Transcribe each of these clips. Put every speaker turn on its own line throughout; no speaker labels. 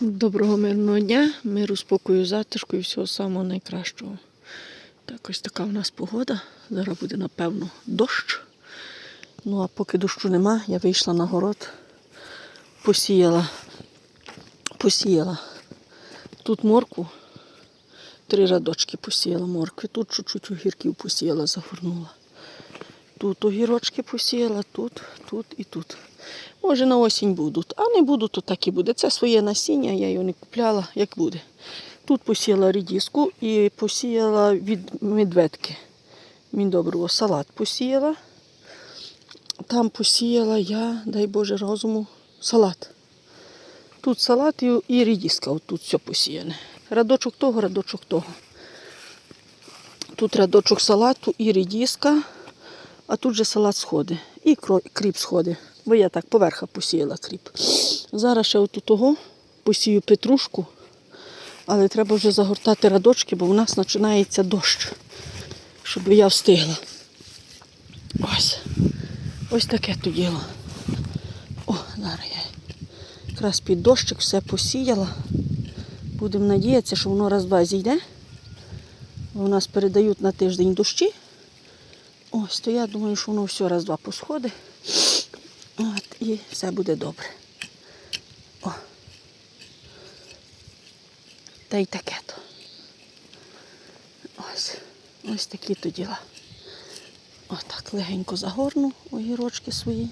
Доброго мирного дня, миру, спокою, затишку і всього самого найкращого. Так, ось така в нас погода. Зараз буде, напевно, дощ. Ну, а поки дощу нема, я вийшла на город, посіяла, посіяла тут морку, три рядочки посіяла моркви, тут чуть-чуть огірків посіяла, загорнула. Тут огірочки посіяла, тут, тут і тут. Може на осінь будуть, а не будуть, то так і буде. Це своє насіння, я його не купляла, як буде. Тут посіяла рідіску і посіяла від медведки. Міндобриво, салат посіяла. Там посіяла я, дай Боже розуму, салат. Тут салат і, рідіска, тут все посіяне. Радочок того, радочок того. Тут рядочок салату і рідіска, а тут же салат сходить. І кріп сходить. Бо я так поверха посіяла кріп. Зараз ще отут того посію петрушку, але треба вже загортати радочки, бо в нас починається дощ, щоб я встигла. Ось. Ось таке то діло. О, зараз я якраз під дощик все посіяла. Будемо надіятися, що воно раз-два зійде. У нас передають на тиждень дощі. Ось, то я думаю, що воно все раз-два посходить. І все буде добре. О. Та й таке то. Ось. Ось такі то діла. Отак легенько загорну огірочки свої.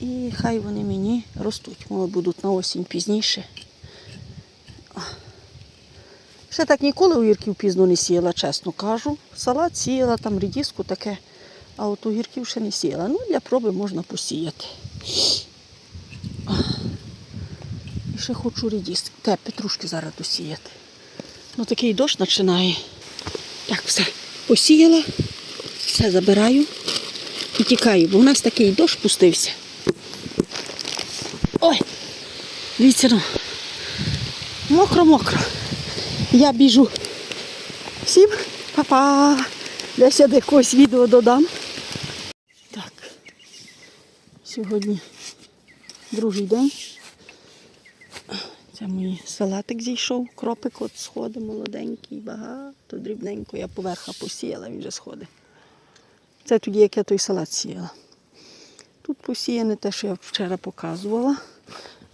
І хай вони мені ростуть. Може будуть на осінь пізніше. О. Ще так ніколи огірків пізно не сіяла, чесно кажу. Салат сіяла, там рідіску таке, а от огірків ще не сіяла. Ну, для проби можна посіяти. І ще хочу рідіску. Те, петрушки зараз досіяти. Ну такий дощ починає. Так, все. Посіяла, все забираю і тікаю, бо у нас такий дощ пустився. Ой, дивіться ну. Мокро-мокро. Я біжу. Всім па-па. Десь я до якогось відео додам. Сьогодні другий день. Це мій салатик зійшов, кропик от сходи молоденький, багато, дрібненько. Я поверха посіяла, він вже сходить. Це тоді, як я той салат сіяла. Тут посіяне те, що я вчора показувала.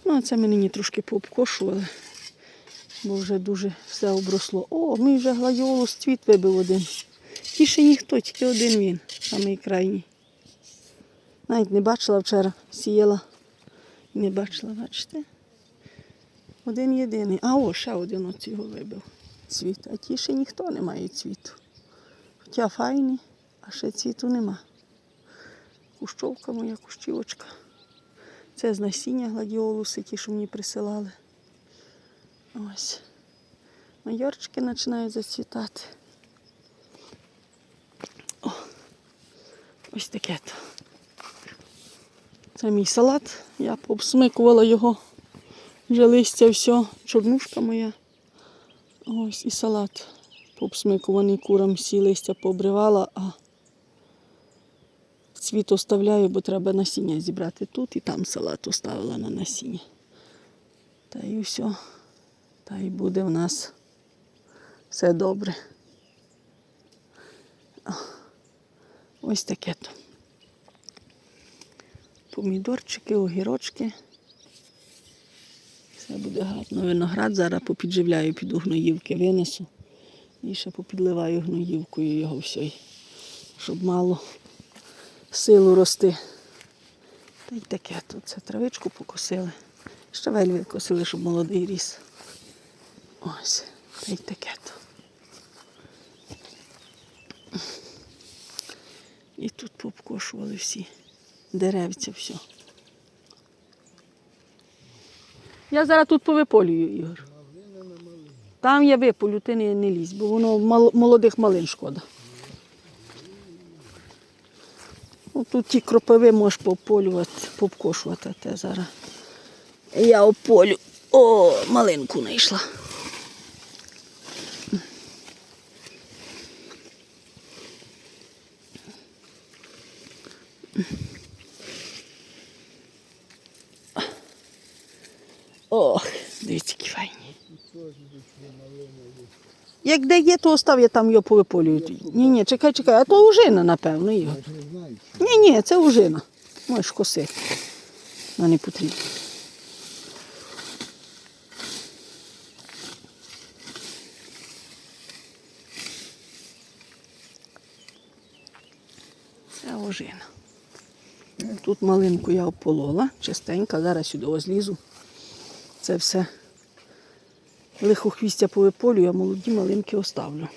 Ну, а це ми нині трошки пообкошували, бо вже дуже все обросло. О, мій вже гладіолус цвіт вибив один. І ще ніхто, тільки один він, самий крайній. Навіть не бачила вчора, сіяла. Не бачила, бачите? Один єдиний. А о, ще один його вибив цвіт. А ті ще ніхто не має цвіту. Хоча файні, а ще цвіту нема. Кущовка моя, кущівочка. Це з насіння гладіолуси, ті, що мені присилали. Ось. Майорчики починають зацвітати. О, ось таке то. Це мій салат. Я пообсмикувала його. Вже листя все, чорнушка моя. Ось і салат пообсмикуваний курам всі листя пообривала, а цвіт оставляю, бо треба насіння зібрати тут і там салат оставила на насіння. Та й все. Та й буде в нас все добре. Ось таке то. Помідорчики, огірочки. Все буде гарно. Виноград зараз попідживляю, піду гноївки, винесу. І ще попідливаю гноївкою його все, щоб мало силу рости. Та й таке тут. Це травичку покосили. Щавель викосили, щоб молодий ріс. Ось, та й таке то. І тут пообкошували всі деревця, все. Я зараз тут повиполюю, Ігор. Там я виполю, ти не, не лізь, бо воно молодих малин шкода. Ну, тут ті кропиви можеш пополювати, пообкошувати, а те зараз. Я ополю. О, малинку знайшла. Ох. Дивіться, які файні. Як де є, то остав я там його повиполюю. Ні, ні, чекай, чекай, а то ужина, напевно,
знаю.
Ні, ні, це ужина. Можеш косити. Вона не потрібна. Це ожина. Тут малинку я ополола, чистенька, зараз сюди ось злізу. Це все лихохвістя повиполюю, а молоді малинки оставлю,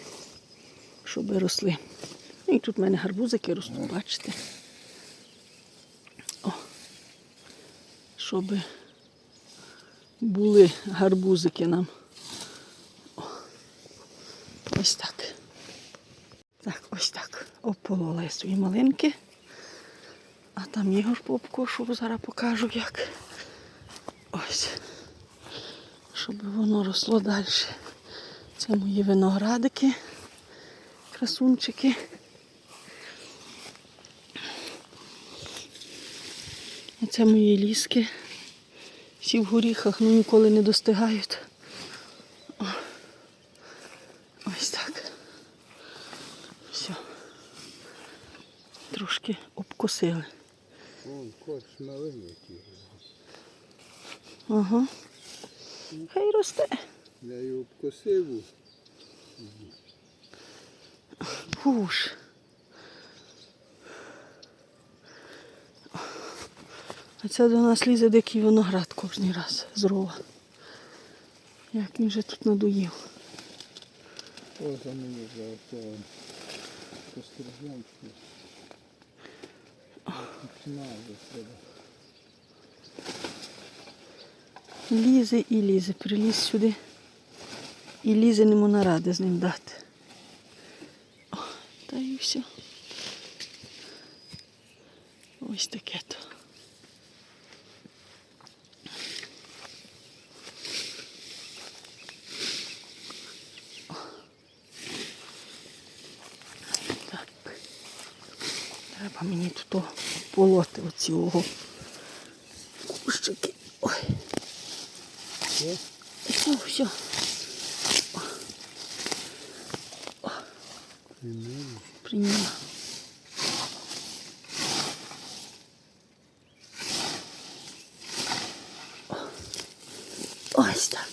щоб росли. Ну, І тут в мене гарбузики ростуть, бачите. О, щоб були гарбузики нам. О, ось так. Так, ось так. Ополола я свої малинки. А там Ігор пообкошував, зараз покажу як. Ось. Щоб воно росло далі. Це мої виноградики, красунчики. Оце мої ліски. Всі в горіхах, ну ніколи не достигають. О. Ось так. Все. Трошки обкосили.
Вон кот маленький.
Ага. Хай росте.
Я його обкосив.
Фуш. А це до нас лізе дикий виноград кожен раз з рова. Як він вже тут надоїв.
О, за мені за то пострижнявки. Починає треба.
Лізе і лізе, приліз сюди. І лізе нему наради з ним дати. О, та і все. Ось таке то. Так. Треба мені тут полоти оці ого. Кущики. Ой.
Що?
Все, все. Приняла. Ось так.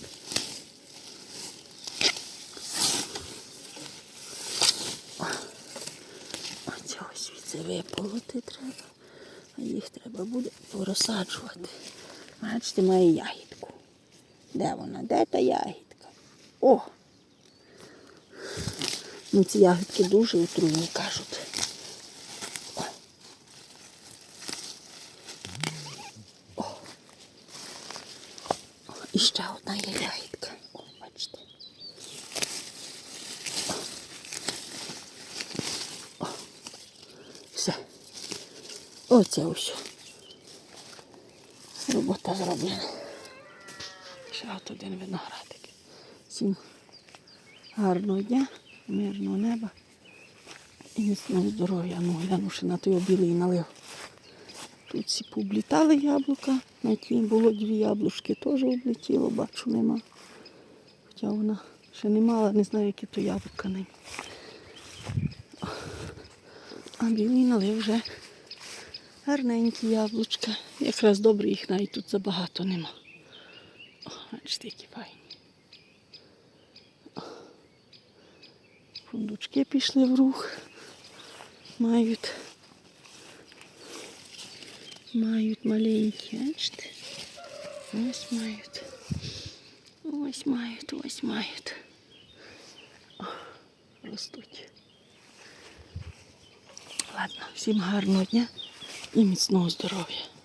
Оце ось звідси виполоти треба, а їх треба буде порозсаджувати. Бачите, має ягідку. Де вона? Де та ягідка? О! Ну, ці ягідки дуже отруйні, кажуть. О. О. І ще одна є ягідка. О, бачите. О. О. Все. Оце ось. Робота зроблена. Ще от один виноградик. Всім гарного дня, мирного неба і міцного здоров'я. Ну, гляну, ще на той білий налив. Тут всі пооблітали яблука. На тій було дві яблучки, теж облетіло, бачу, нема. Хоча вона ще не мала, не знаю, які то яблука ним. А білий налив вже гарненькі яблучка. Якраз добре їх навіть тут забагато нема. Бачите, які файні. Фундучки пішли в рух. Мають. Мають маленькі, бачите? Ось мають. Ось мають, ось мають. Ростуть. Ладно, всім гарного дня і міцного здоров'я.